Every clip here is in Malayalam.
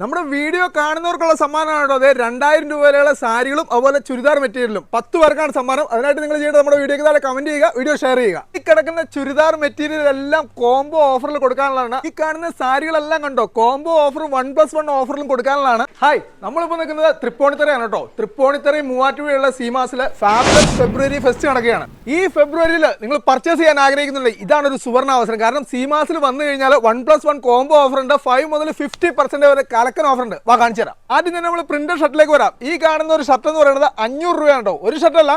നമ്മുടെ വീഡിയോ കാണുന്നവർക്കുള്ള സമ്മാനമാണ് കേട്ടോ. അതെ രണ്ടായിരം രൂപ വരെയുള്ള സാരികളും അതുപോലെ ചുരിദാർ മെറ്റീരിയലും. പത്ത് പേർക്കാണ് സമ്മാനം. അതിനായിട്ട് നിങ്ങൾ ചെയ്യേണ്ടത് നമ്മുടെ വീഡിയോക്ക് താഴെ കമന്റ് ചെയ്യുക വീഡിയോ ഷെയർ ചെയ്യുക. ഈ കിടക്കുന്ന ചുരിദാർ മെറ്റീരിയൽ എല്ലാം കോംബോ ഓഫറിൽ കൊടുക്കാനുള്ളതാണ്. ഈ കാണുന്ന സാരികളെല്ലാം കണ്ടോ? Combo offer one plus one ഓഫറിലും കൊടുക്കാനുള്ളതാണ്. ഹായ് നമ്മളിപ്പോൾ നിൽക്കുന്നത് തൃപ്പൂണിത്തറയാണ് കേട്ടോ. തൃപ്പൂണിത്തറ മൂവാറ്റുപുഴയുള്ള സീമാസിലെ ഫാബുലസ് ഫെബ്രുവരി ഫെസ്റ്റ് നടക്കുകയാണ്. ഈ ഫെബ്രുവരിയിൽ നിങ്ങൾ പർച്ചേസ് ചെയ്യാൻ ആഗ്രഹിക്കുന്നുണ്ടെങ്കിൽ ഇതാണ് ഒരു സുവർണ അവസരം കാരണം സീമാസിൽ വന്നു കഴിഞ്ഞാൽ one plus one combo offer ഉണ്ട്. ഫൈവ് മുതൽ ഫിഫ്റ്റി പെർസെന്റ് വരെ കലക്കൻ ഓഫർ ഉണ്ട് വാ കാണിച്ചു തരാം. ആദ്യം തന്നെ നമ്മൾ പ്രിന്റഡ് ഷർട്ടിലേക്ക് വരാം. ഈ കാണുന്ന ഒരു ഷർട്ട് എന്ന് പറയുന്നത് അഞ്ഞൂറ് രൂപയാണ് കേട്ടോ ഒരു ഷർട്ടല്ല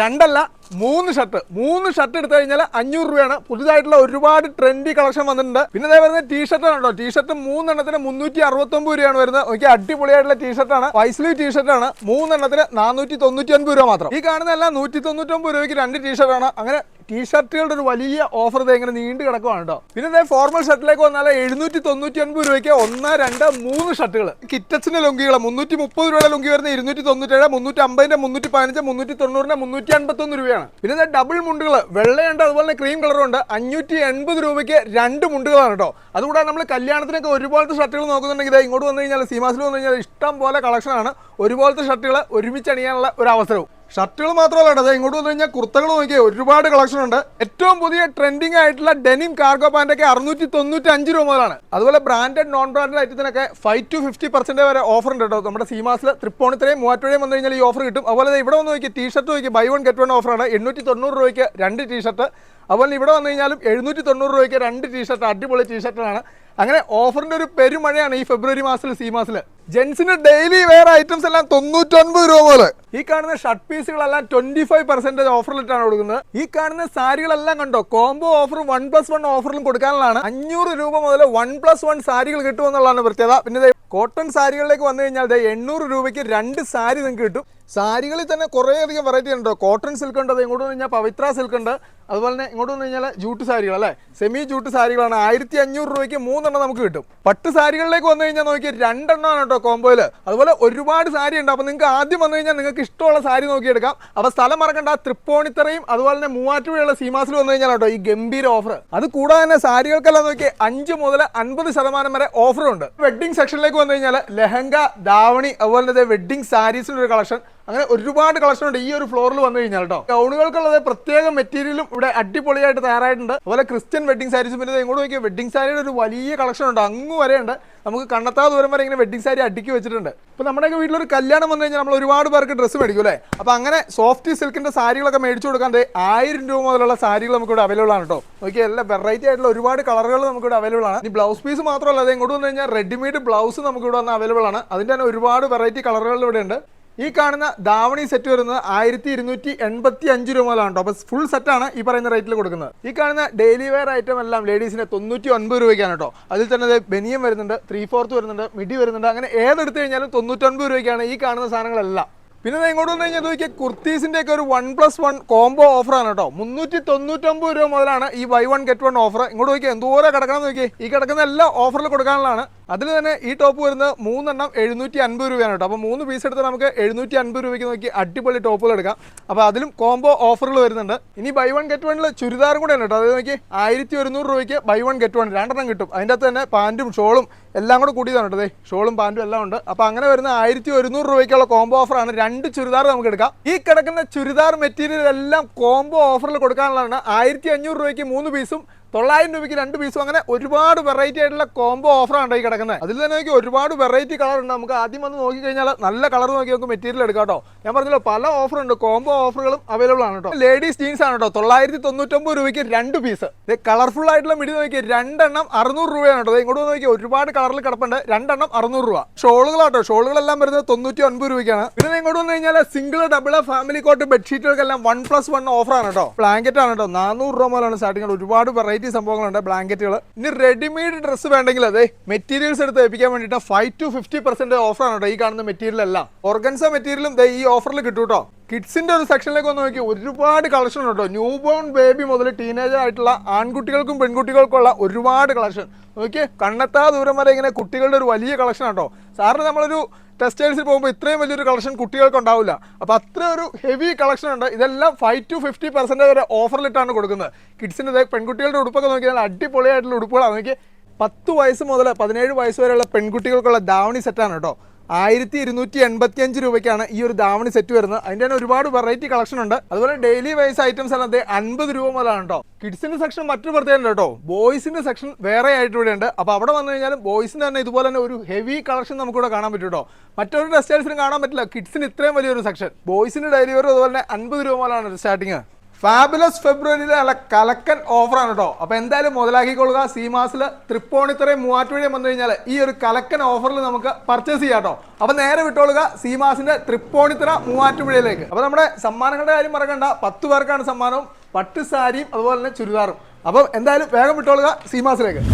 രണ്ടല്ല മൂന്ന് ഷർട്ട്. മൂന്ന് ഷർട്ട് എടുത്തു കഴിഞ്ഞാൽ അഞ്ഞൂറ് രൂപയാണ്. പുതുതായിട്ടുള്ള ഒരുപാട് ട്രെൻഡി കളക്ഷൻ വന്നിട്ടുണ്ട്. പിന്നെ അതേ വരുന്നത് ടീഷർട്ടാണ് കേട്ടോ. ടീഷർട്ട് മൂന്നെണ്ണത്തിന് മുന്നൂറ്റി അറുപത്തൊമ്പത് രൂപയാണ് വരുന്നത്. നോക്കി അടിപൊളിയായിട്ടുള്ള ടീഷർട്ടാണ് വൈസ്ലീവ് ടീഷർട്ട് ആണ്. മൂന്നെണ്ണത്തിന് നാനൂറ്റി തൊണ്ണൂറ്റി ഒൻപത് രൂപ മാത്രം. ഈ കാണുന്നതെല്ലാം നൂറ്റി തൊണ്ണൂറ്റൊമ്പത് രൂപയ്ക്ക് രണ്ട് ടീഷർട്ടാണ് ആണ്. അങ്ങനെ ടീഷർട്ടുകളുടെ ഒരു വലിയ ഓഫർ ഇത് ഇങ്ങനെ നീണ്ടു കിടക്കുവാണ് കേട്ടോ. പിന്നെ ഇതേ ഫോർമൽ ഷർട്ടിലേക്ക് വന്നാൽ എഴുന്നൂറ്റി തൊണ്ണൂറ്റി ഒൻപത് രൂപയ്ക്ക് ഒന്ന് രണ്ട് മൂന്ന് ഷർട്ടുകൾ കിറ്റച്ചിന്റെ ലുങ്കികൾ മുന്നൂറ്റി മുപ്പത് രൂപയുടെ ലുങ്കി വരുന്ന ഇരുന്നൂറ്റി തൊണ്ണൂറ്റേഴ് മുന്നൂറ്റി അമ്പതിന്റെ മുന്നൂറ്റി പതിനഞ്ച് മുന്നൂറ്റി തൊണ്ണൂറിന്റെ മുന്നൂറ്റി അൻപത്തൊന്ന് രൂപയാണ്. പിന്നെ ഇതേ ഡബിൾ മുണ്ടുകൾ വെള്ളയുണ്ട് അതുപോലെ തന്നെ ക്രീം കളറും ഉണ്ട്. അഞ്ഞൂറ്റി എൺപത് രൂപയ്ക്ക് രണ്ട് മുണ്ടുകളാണ് കേട്ടോ. അതുകൂടാതെ നമ്മൾ കല്യാണത്തിനൊക്കെ ഒരുപോലത്തെ ഷർട്ടുകൾ നോക്കുന്നുണ്ടെങ്കിൽ ഇങ്ങോട്ട് വന്നു കഴിഞ്ഞാൽ സീമാസിൽ വന്നു കഴിഞ്ഞാൽ ഇഷ്ടം പോലെ കളക്ഷനാണ് ഒരുപോലത്തെ ഷർട്ടുകൾ ഒരുമിച്ച് അണിയാനുള്ള ഒരു അവസരവും. ഷർട്ടുകൾ മാത്രമല്ല കേട്ടോ. ഇങ്ങോട്ട് വന്നു കഴിഞ്ഞാൽ കുർത്തകൾ നോക്കിയാൽ ഒരുപാട് കളക്ഷൻ ഉണ്ട്. ഏറ്റവും പുതിയ ട്രെൻഡിങ് ആയിട്ടുള്ള ഡെനിം കാർഗോ പാന്റ് ഒക്കെ അറുന്നൂറ്റി തൊണ്ണൂറ്റി അഞ്ച് രൂപ മുതലാണ്. അതുപോലെ ബ്രാൻഡഡ് നോൺ ബ്രാൻഡഡ് ഐറ്റത്തിനൊക്കെ ഫൈവ് ടു ഫിഫ്റ്റി പെർസെന്റ് വരെ ഓഫർ ഉണ്ട് കേട്ടോ. നമ്മുടെ സീമാസിൽ ത്രിപ്പോണിത്രയും മൂവാറ്റുപുഴയും വന്നു കഴിഞ്ഞാൽ ഈ ഓഫർ കിട്ടും. അതുപോലെ ഇവിടെ വന്ന് നോക്കി ടീഷർട്ട് നോക്കി ബൈ വൺ ഗെറ്റ് വൺ ഓഫറാണ് എണ്ണൂറ്റി തൊണ്ണൂറ് രൂപയ്ക്ക് രണ്ട് ടീഷർട്ട് അതുപോലെ ഇവിടെ വന്നു കഴിഞ്ഞാലും എഴുന്നൂറ്റി തൊണ്ണൂറ് രൂപയ്ക്ക് രണ്ട് ടീഷർട്ട് അടിപൊളി ടീഷർട്ടാണ് അങ്ങനെ ഓഫറിന്റെ ഒരു പെരുമഴയാണ് ഈ ഫെബ്രുവരി മാസത്തിൽ സി മാസത്തിൽ ജെൻസിന് ഡെയിലി വെയർ ഐറ്റംസ് എല്ലാം തൊണ്ണൂറ്റൊൻപത് രൂപ പോലെ. ഈ കാണുന്ന ഷർട്ട് പീസുകളെല്ലാം ട്വന്റി ഫൈവ് പെർസെന്റേജ് ഓഫറിലിട്ടാണ് കൊടുക്കുന്നത്. ഈ കാണുന്ന സാരികളെല്ലാം കണ്ടോ? Combo offer one plus one ഓഫറിലും കൊടുക്കാനുള്ളതാണ്. അഞ്ഞൂറ് രൂപ മുതൽ വൺ പ്ലസ് വൺ സാരികൾ കിട്ടുമെന്നുള്ളതാണ് പ്രത്യേകത. പിന്നെ കോട്ടൺ സാരികളിലേക്ക് വന്നു കഴിഞ്ഞാൽ എണ്ണൂറ് രൂപയ്ക്ക് രണ്ട് സാരി നിങ്ങൾക്ക് കിട്ടും. സാരികളിൽ തന്നെ കുറേയധികം വെറൈറ്റി ഉണ്ട്? കോട്ടൺ സിൽക്ക് ഉണ്ട് അത് ഇങ്ങോട്ട് വന്നു കഴിഞ്ഞാൽ പവിത്ര സിൽക്ക് ഉണ്ട്. അതുപോലെ തന്നെ ഇങ്ങോട്ട് വന്നു കഴിഞ്ഞാൽ ജൂട്ട് സാരികൾ അല്ലേ? സെമി ജൂട്ട് സാരികളാണ്. ആയിരത്തി അഞ്ഞൂറ് രൂപയ്ക്ക് മൂന്നെണ്ണം നമുക്ക് കിട്ടും. പട്ട് സാരികളിലേക്ക് വന്നു കഴിഞ്ഞാൽ നോക്കി രണ്ടെണ്ണമാണ് കേട്ടോ കോമ്പോയിൽ അതുപോലെ ഒരുപാട് സാരി ഉണ്ട്. അപ്പോൾ നിങ്ങൾക്ക് ആദ്യം വന്നു കഴിഞ്ഞാൽ നിങ്ങൾക്ക് ഇഷ്ടമുള്ള സാരി നോക്കിയെടുക്കാം. അപ്പോൾ സ്ഥലം മറക്കണ്ട. തൃപ്പൂണിത്തറയും അതുപോലെ തന്നെ മൂവാറ്റുപുഴയുള്ള സീമാസിൽ വന്നു കഴിഞ്ഞാൽ കേട്ടോ ഈ ഗംഭീര ഓഫർ അത് കൂടാതെ തന്നെ സാരികൾക്കെല്ലാം നോക്കി അഞ്ച് മുതൽ അൻപത് ശതമാനം വരെ ഓഫറുണ്ട് വെഡ്ഡിംഗ് സെക്ഷനിലേക്ക് വന്നു കഴിഞ്ഞാൽ ലെഹങ്ക ദാവണി അതുപോലെ തന്നെ വെഡ്ഡിംഗ് സാരീസിന്റെ ഒരു കളക്ഷൻ അങ്ങനെ ഒരുപാട് കളക്ഷൻ ഉണ്ട്. ഈ ഒരു ഫ്ലോറിൽ വന്നു കഴിഞ്ഞാൽ കേട്ടോ ഗൗണുകൾക്കുള്ളത് പ്രത്യേക മെറ്റീരിയലും ഇവിടെ അടിപൊളിയായിട്ട് തയ്യാറായിട്ടുണ്ട്. അതുപോലെ ക്രിസ്ത്യൻ വെഡിങ് സാരീസ് പിന്നെ ഇങ്ങോട്ട് നോക്കിയാൽ വെഡിങ് സാരിയുടെ ഒരു വലിയ കളക്ഷൻ ഉണ്ട്. അങ്ങ് വരെയുണ്ട്. നമുക്ക് കണ്ടെത്താ ദൂരം വരെ ഇങ്ങനെ വെഡിങ് സാരി അടുക്കി വെച്ചിട്ടുണ്ട്. ഇപ്പോൾ നമ്മുടെയൊക്കെ വീട്ടിലൊരു കല്യാണം വന്നു കഴിഞ്ഞാൽ നമ്മൾ ഒരുപാട് പേർക്ക് ഡ്രസ്സ് മേടിക്കും അല്ലേ? അപ്പോൾ അങ്ങനെ സോഫ്റ്റ് സിൽക്കിന്റെ സാരികളൊക്കെ മേടിച്ചു കൊടുക്കാൻ ആയിരം രൂപ മുതലുള്ള സാരികൾ നമുക്ക് ഇവിടെ അവൈലബിൾ ആണ് കേട്ടോ നോക്കിയാൽ എല്ലാ വെറൈറ്റി ആയിട്ടുള്ള ഒരുപാട് കളറുകൾ നമുക്ക് ഇവിടെ അവൈലബിൾ ആണ്. ഈ ബ്ലൗസ് പീസ് മാത്രമല്ല അത് ഇങ്ങോട്ട് വന്നു കഴിഞ്ഞാൽ റെഡിമെയ്ഡ് ബ്ലൗസ് നമുക്ക് ഇവിടെ വന്ന് അവൈലബിൾ ആണ്. അതിന്റെ തന്നെ ഒരുപാട് വെറൈറ്റി കളറുകൾ ഇവിടെ ഉണ്ട്. ഈ കാണുന്ന ദാവണി സെറ്റ് വരുന്നത് ആയിരത്തി ഇരുന്നൂറ്റി എൺപത്തി അഞ്ച് രൂപ മുതലാണ് കേട്ടോ ഫുൾ സെറ്റാണ് ഈ പറയുന്ന റേറ്റിൽ കൊടുക്കുന്നത്. ഈ കാണുന്ന ഡെയിലി വെയർ ഐറ്റം എല്ലാം ലേഡീസിന് തൊണ്ണൂറ്റി ഒൻപത് രൂപയ്ക്കാണ് കേട്ടോ അതിൽ തന്നെ ബനിയം വരുന്നുണ്ട് ത്രീ ഫോർത്ത് വരുന്നുണ്ട് മിഡി വരുന്നുണ്ട് അങ്ങനെ ഏതെടുത്തു കഴിഞ്ഞാലും തൊണ്ണൂറ്റൊൻപത് രൂപയ്ക്കാണ് ഈ കാണുന്ന സാധനങ്ങളെല്ലാം. പിന്നെ ഇങ്ങോട്ട് വന്നു കഴിഞ്ഞാൽ നോക്കിയാൽ കുർത്തീസിന്റെ ഒക്കെ ഒരു വൺ പ്ലസ് വൺ കോംബോ ഓഫറാണ് കേട്ടോ. മുന്നൂറ്റി തൊണ്ണൂറ്റൊമ്പത് രൂപ മുതലാണ് ഈ buy one get one offer ഇങ്ങോട്ട് നോക്കിയാൽ എന്തോരം കിടക്കണം നോക്കി ഈ കിടക്കുന്ന എല്ലാ ഓഫറിൽ കൊടുക്കാനുള്ളതാണ്. അതിൽ തന്നെ ഈ ടോപ്പ് വരുന്നത് മൂന്നെണ്ണം എഴുന്നൂറ്റി അൻപത് രൂപയാണ് കേട്ടോ. അപ്പോൾ മൂന്ന് പീസ് എടുത്ത് നമുക്ക് എഴുന്നൂറ്റി അൻപത് രൂപയ്ക്ക് നോക്കി അടിപൊളി ടോപ്പുകൾ എടുക്കാം. അപ്പോൾ അതിലും കോംബോ ഓഫറുകൾ വരുന്നുണ്ട്. ഇനി ബൈ വൺ ഗെറ്റ് വണ്ണിൽ ചുരിദാറും കൂടെ ഉണ്ട് കേട്ടോ. അത് നോക്കി ആയിരത്തി ഒരുന്നൂറ് രൂപയ്ക്ക് ബൈ വൺ ഗെറ്റ് വൺ രണ്ടെണ്ണം കിട്ടും. അതിന്റെ അകത്ത് തന്നെ പാന്റും ഷോളും എല്ലാം കൂടെ കൂടിയതാണ് കേട്ടോ ദേ ഷോളും പാന്റും എല്ലാം ഉണ്ട്. അപ്പോൾ അങ്ങനെ വരുന്ന ആയിരത്തി ഒരുന്നൂറ് രൂപയ്ക്കുള്ള കോംബോ ആണ്. രണ്ട് ചുരിദാർ നമുക്ക് എടുക്കാം. ഈ കിടക്കുന്ന ചുരിദാർ മെറ്റീരിയൽ എല്ലാം കോംബോ ഓഫറിൽ കൊടുക്കാനുള്ളതാണ്. ആയിരത്തി അഞ്ഞൂറ് രൂപയ്ക്ക് മൂന്ന് പീസും തൊള്ളായിരം രൂപയ്ക്ക് രണ്ട് പീസും അങ്ങനെ ഒരുപാട് വെറൈറ്റി ആയിട്ടുള്ള കോംബോ ഓഫറാണ് ഈ കിടക്കുന്നത് അതിൽ തന്നെ നോക്കി ഒരുപാട് വെറൈറ്റി കളർ ഉണ്ട്. നമുക്ക് ആദ്യം വന്ന് നോക്കി കഴിഞ്ഞാൽ നല്ല കളർ നോക്കി നമുക്ക് മെറ്റീരിയൽ എടുക്കാം കേട്ടോ. ഞാൻ പറഞ്ഞല്ലോ പല ഓഫറുണ്ട് കോംബോ ഓഫറുകളും അവൈലബിൾ ആണ് കേട്ടോ. ലേഡീസ് ജീൻസ് ആണ് കേട്ടോ. തൊള്ളായിരത്തി തൊണ്ണൂറ്റൊമ്പത് രൂപയ്ക്ക് രണ്ട് പീസ്. ഇത് കളർഫുൾ ആയിട്ടുള്ള മിടി നോക്കി രണ്ടെണ്ണം അറുന്നൂറ് രൂപയാണ് കേട്ടോ. ഇങ്ങോട്ട് നോക്കി ഒരുപാട് കളറിൽ കിടപ്പുണ്ട്. രണ്ടെണ്ണം അറുന്നൂറ് രൂപ. ഷോളുകളാട്ടോ ഷോളുകളെല്ലാം വരുന്നത് തൊണ്ണൂറ്റി ഒൻപത് രൂപയ്ക്കാണ്. പിന്നെ ഇങ്ങോട്ട് വന്നു കഴിഞ്ഞാൽ സിംഗിൾ ഡബിൾ ഫാമിലി കോട്ട് ബെഡ്ഷീറ്റുകൾക്കെല്ലാം വൺ പ്ലസ് വൺ ഓഫറാണ് കേട്ടോ. ബ്ലാങ്കറ്റ് ആണ് കേട്ടോ. നാനൂറ് രൂപ മുതലാണ് സ്റ്റാർട്ടിങ് ഒരുപാട് വെറൈറ്റി സംഭവങ്ങളുണ്ട്. ബ്ലാങ്കറ്റുകൾ ഇനി റെഡിമെയ്ഡ് ഡ്രസ്സ് വേണ്ടെങ്കിൽ അതെ മെറ്റീരിയൽസ് എടുത്ത് ഏൽപ്പിക്കാൻ വേണ്ടിയിട്ട് ഫൈവ് ടു ഫിഫ്റ്റി പെർസെന്റ് ഓഫറാണ് കേട്ടോ ഈ കാണുന്ന മെറ്റീരിയൽ എല്ലാം. ഓർഗൻസ മെറ്റീരിയലും ഈ ഓഫറിൽ കിട്ടും കേട്ടോ കിഡ്സിന്റെ ഒരു സെക്ഷനിലേക്ക് വന്ന് നോക്കി. ഒരുപാട് കളക്ഷൻ ഉണ്ട് ന്യൂ ബോൺ ബേബി മുതൽ ടീനേജർ ആയിട്ടുള്ള ആൺകുട്ടികൾക്കും പെൺകുട്ടികൾക്കുള്ള ഒരുപാട് കളക്ഷൻ. നോക്കിയേ കണ്ണെത്താ ദൂരം വരെ ഇങ്ങനെ കുട്ടികളുടെ ഒരു വലിയ കളക്ഷൻ കേട്ടോ. സാറിന് നമ്മളൊരു ടെക്സ്റ്റൈൽസിൽ പോകുമ്പോൾ ഇത്രയും വലിയൊരു കളക്ഷൻ കുട്ടികൾക്ക് ഉണ്ടാവില്ല. അപ്പോൾ അത്ര ഒരു ഹെവി കളക്ഷൻ ഉണ്ട്. ഇതെല്ലാം ഫൈവ് ടു ഫിഫ്റ്റി പെർസെന്റേജ് വരെ ഓഫറിലിട്ടാണ് കൊടുക്കുന്നത്. കിഡ്സിന്റെ പെൺകുട്ടികളുടെ ഉടുപ്പൊക്കെ നോക്കിയാൽ അടിപൊളിയായിട്ടുള്ള ഉടുപ്പുകളാണ്. നോക്കി പത്ത് വയസ്സ് മുതൽ പതിനേഴ് വയസ്സ് വരെയുള്ള പെൺകുട്ടികൾക്കുള്ള ദാവണി സെറ്റാണ് കേട്ടോ. ആയിരത്തി ഇരുന്നൂറ്റി എൺപത്തി അഞ്ച് രൂപയ്ക്കാണ് ഈ ഒരു ദാവണി സെറ്റ് വരുന്നത്. അതിന്റെ തന്നെ ഒരുപാട് വെറൈറ്റി കളക്ഷൻ ഉണ്ട്. അതുപോലെ ഡെയിലി വൈസ് ഐറ്റംസ് എല്ലാം അൻപത് രൂപ മുതലാണ് കേട്ടോ കിഡ്സിന്റെ സെക്ഷൻ മറ്റൊരു പ്രത്യേകത കേട്ടോ ബോയ്സിന്റെ സെക്ഷൻ വേറെ ആയിട്ട് ഇവിടെ ഉണ്ട്. അപ്പോൾ അവിടെ വന്നു കഴിഞ്ഞാലും ബോയ്സിന് തന്നെ ഇതുപോലെ തന്നെ ഒരു ഹെവി കളക്ഷൻ നമുക്കിവിടെ കാണാൻ പറ്റും കേട്ടോ മറ്റൊരു ടെക്സ്റ്റൈൽസിനും കാണാൻ പറ്റില്ല. കിഡ്സിന് ഇത്രയും വലിയൊരു സെക്ഷൻ ബോയ്സിന് ഡെയിലി വെയർ അതുപോലെ തന്നെ അൻപത് രൂപ മുതലാണ് സ്റ്റാർട്ടിങ് ഫാബുലസ് ഫെബ്രുവരിയിലെ നല്ല കലക്കൻ ഓഫറാണ് കേട്ടോ അപ്പോൾ എന്തായാലും മുതലാക്കിക്കൊള്ളുക. സീമാസിൽ തൃപ്പോണിത്തറയും മൂവാറ്റുപുഴയും വന്നു കഴിഞ്ഞാൽ ഈ ഒരു കലക്കൻ ഓഫറിൽ നമുക്ക് പർച്ചേസ് ചെയ്യാം കേട്ടോ അപ്പോൾ നേരെ വിട്ടോളുക സീമാസിന്റെ തൃപ്പോണിത്തറ മൂവാറ്റുപുഴയിലേക്ക്. അപ്പോൾ നമ്മുടെ സമ്മാനങ്ങളുടെ കാര്യം മറക്കണ്ട. പത്ത് പേർക്കാണ് സമ്മാനവും. പട്ട് സാരിയും അതുപോലെ തന്നെ ചുരിദാറും. അപ്പം എന്തായാലും വേഗം വിട്ടോളുക സീമാസിലേക്ക്